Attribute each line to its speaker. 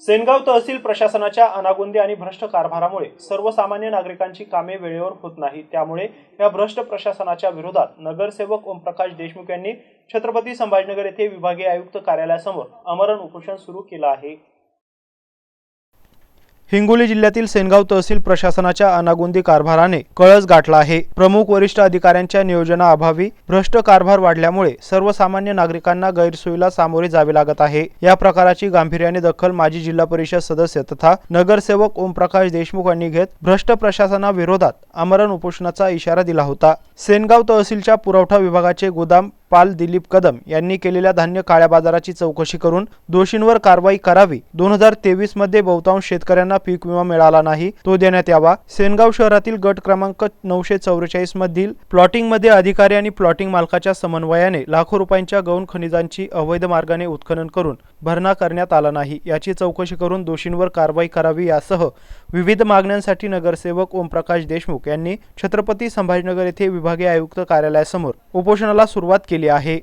Speaker 1: सेनगाव तहसील प्रशासनाच्या अनागोंदी आणि भ्रष्ट कारभारामुळे सर्वसामान्य नागरिकांची कामे वेळेवर होत नाही त्यामुळे या भ्रष्ट प्रशासनाच्या विरोधात नगरसेवक ओमप्रकाश देशमुख यांनी छत्रपती संभाजीनगर येथे विभागीय आयुक्त कार्यालयासमोर अमरण उपोषण सुरू केलं आहे. हिंगोली जिल्ह्यातील सेनगाव तहसील प्रशासनाच्या अनागोंदी कारभाराने कळस गाठला आहे. प्रमुख वरिष्ठ अधिकाऱ्यांच्या नियोजनाअभावी भ्रष्ट कारभार वाढल्यामुळे सर्वसामान्य नागरिकांना गैरसोयीला सामोरे जावे लागत आहे. या प्रकाराची गांभीर्याने दखल माजी जिल्हा परिषद सदस्य तथा नगरसेवक ओमप्रकाश देशमुख यांनी घेत भ्रष्ट प्रशासनाविरोधात आमरण उपोषणाचा इशारा दिला होता. सेनगाव तहसीलच्या पुरवठा विभागाचे गोदाम पाल दिलीप कदम यांनी केलेल्या धान्य काळ्या बाजाराची चौकशी करून दोषींवर कारवाई करावी. दोन हजार तेवीसमध्ये बहुतांश शेतकऱ्यांना पीक विमा मिळाला नाही तो देण्यात यावा. सेनगाव शहरातील गट क्रमांक नऊशे चौवेचाळीस मधील प्लॉटिंगमध्ये अधिकारी आणि प्लॉटिंग मालकाच्या समन्वयाने लाखो रुपयांच्या गौण खनिजांची अवैध मार्गाने उत्खनन करून भरणा करण्यात आला नाही. याची चौकशी करून दोषींवर कारवाई करावी यासह विविध मागण्यांसाठी नगरसेवक ओमप्रकाश देशमुख यांनी छत्रपती संभाजीनगर येथे विभागीय आयुक्त कार्यालयासमोर उपोषणाला सुरुवात केली आहे.